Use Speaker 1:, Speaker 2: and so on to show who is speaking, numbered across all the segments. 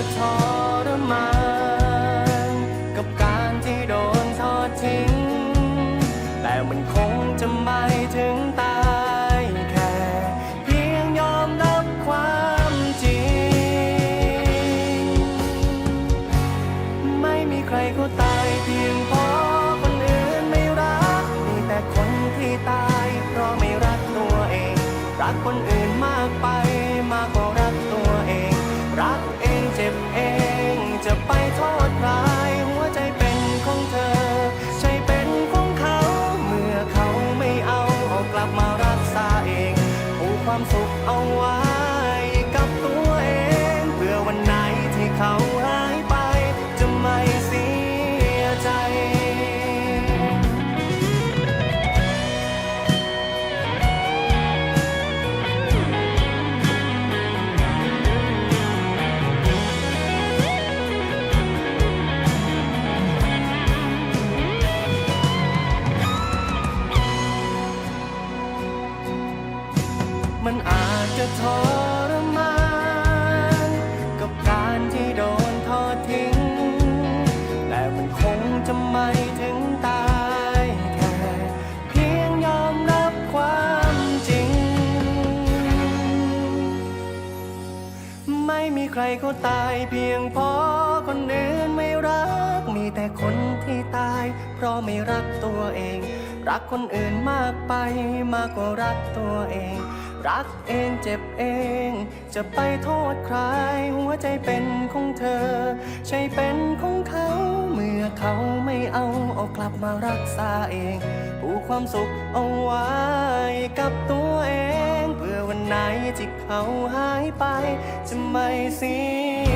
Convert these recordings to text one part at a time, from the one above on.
Speaker 1: จะทรมาน ไม่มีใครเขาตาย เพียงพราะคนอื่นไม่รัก มีแต่คนที่ตาย เพราะไม่รักตัวเอง รักคนอื่นมากไปมากกว่ารักตัวเอง รักเองเจ็บเอง จะไปโทษใคร หัวใจเป็นของเธอ ใช่เป็นของเขา เมื่อเขาไม่เอาเอากลับมารักษาเอง ผูกความสุขเอาไว้กับตัวเอง เขาหายไปจะไม่เสีย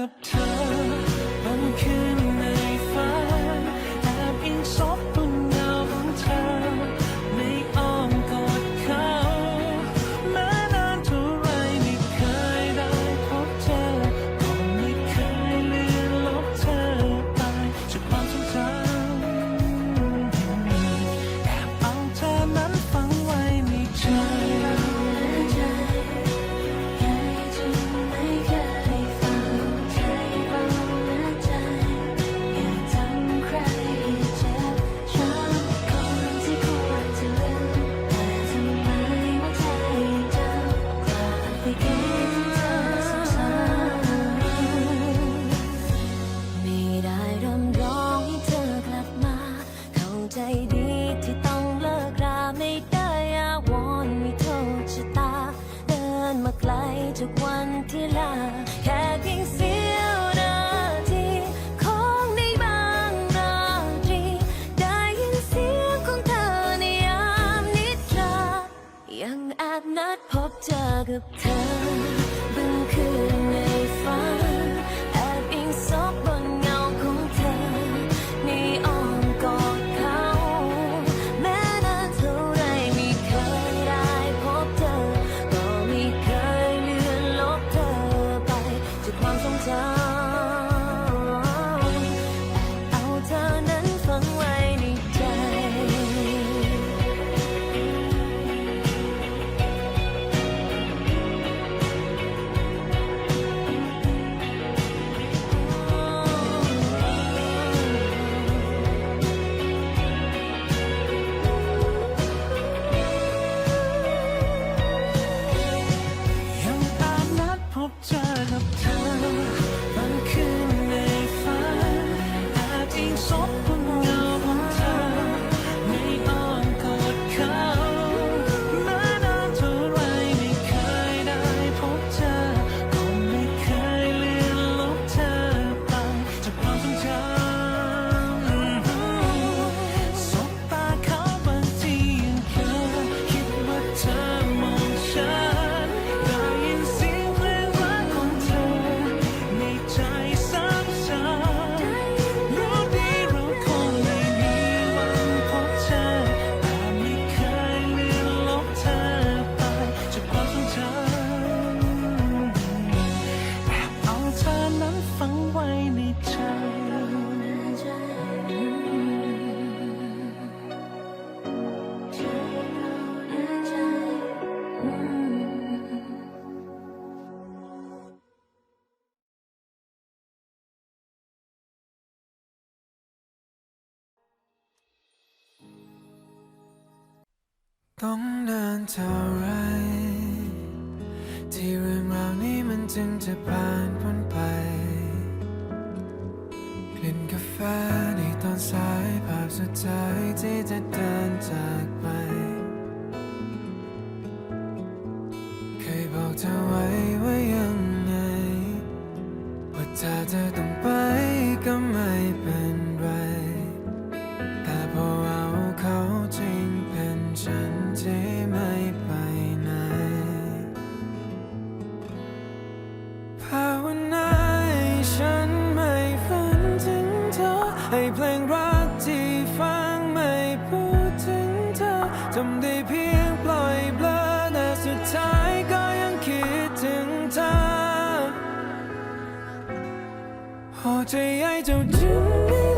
Speaker 1: Jakob 的 ต้องเดิ
Speaker 2: นเท่าไร ที่เรื่
Speaker 3: องราวนี้มันจึงจะ
Speaker 4: ผ่านพ้นไป กลิ่นกาแฟในตอนสายภาพสุดท้ายที่จะเดินจาก 最爱就注定。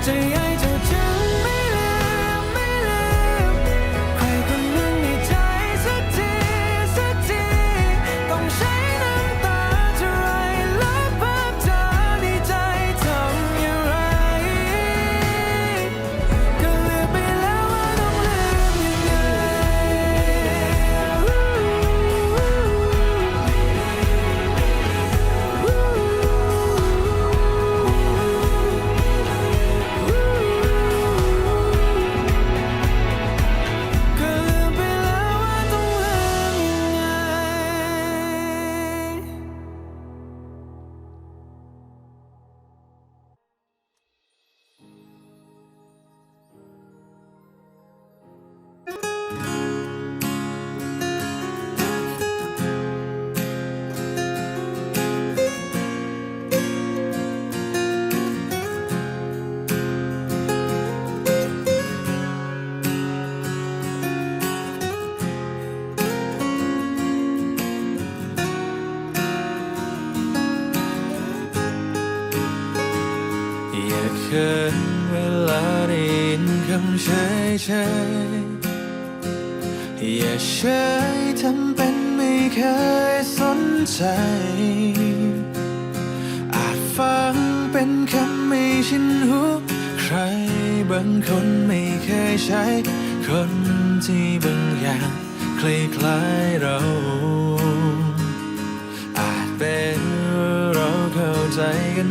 Speaker 4: 最爱就ำเฉยเฉ
Speaker 2: ยอย่าเฉยทำเป็นไม่เคยสนใจ อาจฟังเป็นคำไม่ชินหู ใครบางคนไม่เคยใช้ คนที่บางอย่างคล้ายๆเรา อาจเป็นเราเข้าใจกัน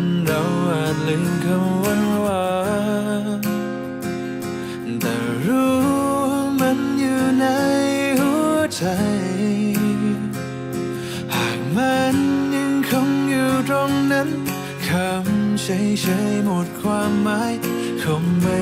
Speaker 2: นเราอาจลืมคำวันวานแต่รู้มันอยู่ในหัวใจ หากมันยังคงอยู่ตรงนั้นคำเฉยๆหมดความหมายคงไม่